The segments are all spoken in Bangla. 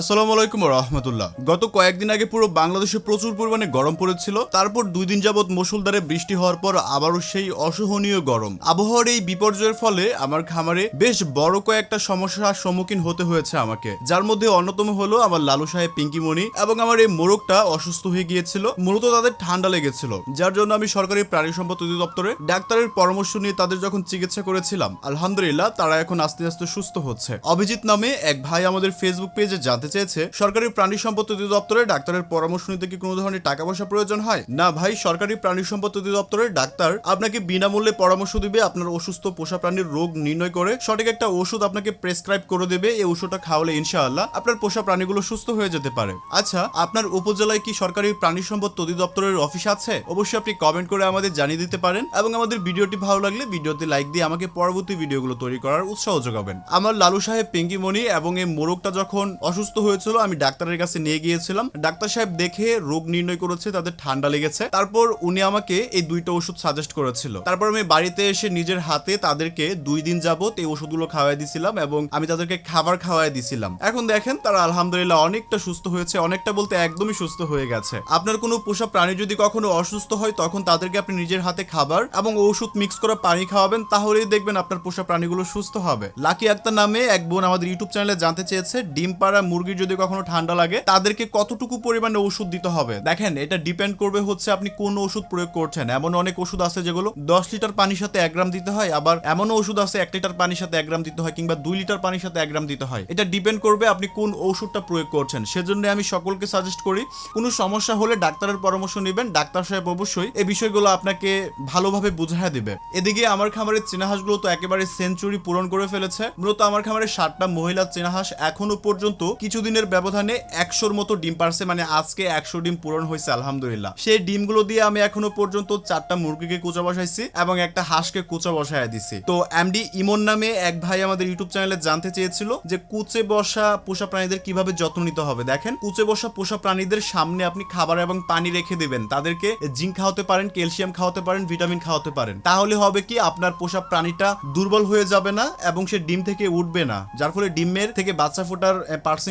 আসসালামু আলাইকুম রহমতুল্লাহ। গত কয়েকদিন আগে পুরো বাংলাদেশে প্রচুর পরিমাণে গরম পড়েছিল। তারপর দুই দিন যাবৎ মুসুলধারে বৃষ্টি হওয়ার পর আবারও সেই অসহনীয় গরম। আবহাওয়ার এই বিপর্যয়ের ফলে আমার খামারে বেশ বড় কয়েকটা সমস্যার সম্মুখীন হতে হয়েছে আমাকে। যার মধ্যে অন্যতম হলো আমার লালু সাহেব পিঙ্কিমণি এবং আমার এই মোরগটা অসুস্থ হয়ে গিয়েছিল। মূলত তাদের ঠান্ডা লেগেছিল, যার জন্য আমি সরকারি প্রাণী সম্পদ অধিদপ্তরে ডাক্তারের পরামর্শ নিয়ে তাদের যখন চিকিৎসা করেছিলাম, আলহামদুলিল্লাহ তারা এখন আস্তে আস্তে সুস্থ হচ্ছে। অভিজিৎ নামে এক ভাই আমাদের ফেসবুক পেজে জানতে চেয়েছে, সরকারি প্রাণী সম্পদ অধিদপ্তরে ডাক্তারের পরামর্শ নিতে কি কোনো ধরনের টাকা পয়সা প্রয়োজন হয়? না ভাই, সরকারি প্রাণী সম্পদ অধিদপ্তরের ডাক্তার আপনাকে বিনামূল্যে পরামর্শ দিবে আপনার অসুস্থ পোষা প্রাণীর রোগ নির্ণয় করে, সঠিক একটা ওষুধ আপনাকে প্রেসক্রাইব করে দেবে, এই ওষুধটা খাওয়ালে ইনশাআল্লাহ আপনার পোষা প্রাণীগুলো সুস্থ হয়ে যেতে পারে। আচ্ছা আপনার উপজেলায় কি সরকারি প্রাণী সম্পদ অধিদপ্তরের অফিস আছে? অবশ্যই আপনি কমেন্ট করে আমাদের জানিয়ে দিতে পারেন এবং আমাদের ভিডিওটি ভালো লাগলে ভিডিওতে লাইক দিয়ে আমাকে পরবর্তী ভিডিওগুলো তৈরি করার উৎসাহ যোগাবেন। আমার লালু সাহেব, পিঙ্কিমণি এবং এই মোরগটা যখন অসুস্থ হয়েছিল, আমি ডাক্তারের কাছে নিয়ে গিয়েছিলাম। ডাক্তার সাহেব দেখে রোগ নির্ণয় করেছে, তাদের ঠান্ডা লেগেছে। তারপর উনি আমাকে এই দুইটা ওষুধ সাজেস্ট করেছিল। তারপর আমি বাড়িতে এসে নিজের হাতে তাদেরকে দুই দিন যাবত এই ওষুধগুলো খাওয়াই দিছিলাম এবং আমি তাদেরকে খাবার খাওয়াই দিছিলাম। এখন দেখেন, তারা আলহামদুলিল্লাহ অনেকটা সুস্থ হয়েছে, অনেকটা বলতে একদমই সুস্থ হয়ে গেছে। আপনার কোনো পোষা প্রাণী যদি কখনো অসুস্থ হয়, তখন তাদেরকে আপনি নিজের হাতে খাবার এবং ওষুধ মিক্স করা পানি খাওয়াবেন, তাহলেই দেখবেন আপনার পোষা প্রাণীগুলো সুস্থ হবে। লাকি আক্তার নামে এক বোন আমাদের ইউটিউব চ্যানেলে জানতে চেয়েছে ডিম পাড়া মুরগির যদি কখনো ঠান্ডা লাগে, তাদেরকে কতটুকু পরিমাণে ওষুধ দিতে হবে? দেখেন, এটা ডিপেন্ড করবে হচ্ছে আপনি কোন ওষুধ প্রয়োগ করছেন। এমন অনেক ওষুধ আছে যেগুলো দশ লিটার পানির সাথে এক গ্রাম দিতে হয়, আবার এমনও ওষুধ আছে এক লিটার পানির সাথে এক গ্রাম দিতে হয় কিংবা দুই লিটার পানির সাথে এক গ্রাম দিতে হয়। এটা ডিপেন্ড করবে আপনি কোন ওষুধটা প্রয়োগ করছেন। সেজন্য আমি সকলকে সাজেস্ট করি, কোনো সমস্যা হলে ডাক্তারের পরামর্শ নেবেন। ডাক্তার সাহেব অবশ্যই এই বিষয়গুলো আপনাকে ভালোভাবে বুঝাই দিবে। এদিকে আমার খামারের চীনাহাঁসগুলো তো একেবারে সেঞ্চুরি পূরণ করে ফেলেছে। মূলত আমার খামারের ষাটটা মহিলা চীনাহাঁস এখনও পর্যন্ত কিছুদিনের ব্যবধানে একশোর মতো ডিম পারছে মানে আজকে একশো ডিম পূরণ হয়েছে, আলহামদুলিল্লাহ। সেই ডিমগুলো দিয়ে আমি এখনও পর্যন্ত চারটা মুরগিকে কুচা বসাইছি এবং একটা হাঁসকে কুচা বসায় দিছি। তো এমডি ইমন নামে এক ভাই আমাদের ইউটিউব চ্যানেলে জানতে চেয়েছিল যে কুচে বসা পোষা প্রাণীদের কীভাবে যত্ন নিতে হবে। দেখেন, কুচে বসা পোষা প্রাণীদের সামনে আপনি খাবার এবং পানি রেখে দেবেন। তাদেরকে জিঙ্ক খাওয়াতে পারেন, ক্যালসিয়াম খাওয়াতে পারেন, ভিটামিন খাওয়াতে পারেন। তাহলে হবে কি, আপনার পোষা প্রাণীটা দুর্বল হয়ে যাবে না এবং সে ডিম থেকে উঠবে না। যার ফলে ডিমের থেকে বাচ্চা ফোটার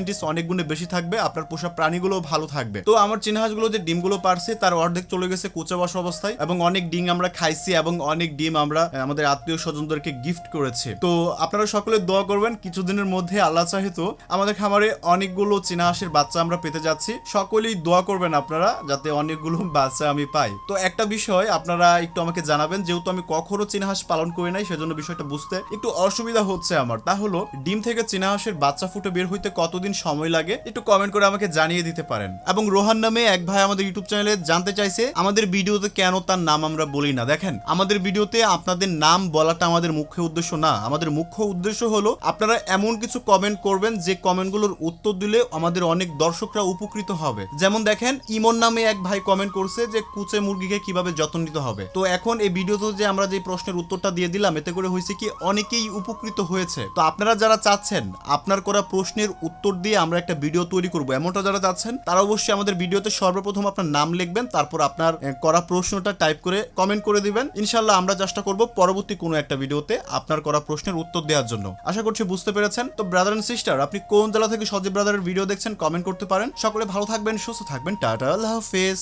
পার্সেন্টেজ অনেক গুণে বেশি থাকবে, আপনার পোষা প্রাণীগুলো ভালো থাকবে। তো আমার চিনহাসগুলো যে ডিমগুলো পারছে, তার অর্ধেক চলে গেছে কুচে বসা অবস্থায় এবং অনেক ডিম আমরা খাইছি এবং অনেক ডিম আমরা আমাদের আত্মীয় স্বজনদেরকে গিফট করেছি। তো আপনারা সকলে দোয়া করবেন, কিছুদিনের মধ্যে, আল্লাহ চাহিত আমাদের খামারে অনেকগুলো চিনাহাসের বাচ্চা আমরা পেতে যাচ্ছি। সকলেই দোয়া করবেন আপনারা, যাতে অনেকগুলো বাচ্চা আমি পাই। তো একটা বিষয় আপনারা একটু আমাকে জানাবেন, যেহেতু আমি কখনো চিনাহাস পালন করি নাই, সেজন্য বিষয়টা বুঝতে একটু অসুবিধা হচ্ছে আমার। তা হলো, ডিম থেকে চিনাহাসের বাচ্চা ফুটে বের হইতে কতদিন সময় লাগে, একটু কমেন্ট করে আমাকে জানিয়ে দিতে পারেন। এবং রোহান নামে এক ভাই আমাদের ইউটিউব চ্যানেলে জানতে চাইছে, আমাদের ভিডিওতে কেন তার নাম আমরা বলি না। দেখেন, আমাদের ভিডিওতে আপনাদের নাম বলাটা আমাদের মুখ্য উদ্দেশ্য না। আমাদের মুখ্য উদ্দেশ্য হলো, আপনারা এমন কিছু কমেন্ট করবেন যে কমেন্টগুলোর উত্তর দিলে আমাদের অনেক দর্শকরা উপকৃত হবে। যেমন দেখেন, ইমন নামে এক ভাই কমেন্ট করছে যে কুচে মুরগিকে কীভাবে যত্ন নিতে হবে। তো এখন এই ভিডিওতে যে আমরা যে প্রশ্নের উত্তরটা দিয়ে দিলাম, এতে করে হয়েছে কি, অনেকেই উপকৃত হয়েছে। তো আপনারা যারা চাচ্ছেন, আপনার করা প্রশ্নের উত্তর দিয়ে আমরা একটা ভিডিও তৈরি করব। এমনটা যারা যাচ্ছেন তারা অবশ্যই আমাদের ভিডিওতে সর্বপ্রথম আপনার নাম লিখবেন, তারপর আপনার করা প্রশ্নটা টাইপ করে কমেন্ট করে দিবেন। ইনশাল্লাহ আমরা চেষ্টা করব পরবর্তী কোনো একটা ভিডিওতে আপনার করা প্রশ্নের উত্তর দেওয়ার জন্য। আশা করছি বুঝতে পেরেছেন। তো ব্রাদার অ্যান্ড সিস্টার আপনি কোন জেলা থেকে সজীব ব্রাদারের ভিডিও দেখছেন কমেন্ট করতে পারেন। সকলে ভালো থাকবেন, সুস্থ থাকবেন। টাটা, আল্লাহ হাফেজ।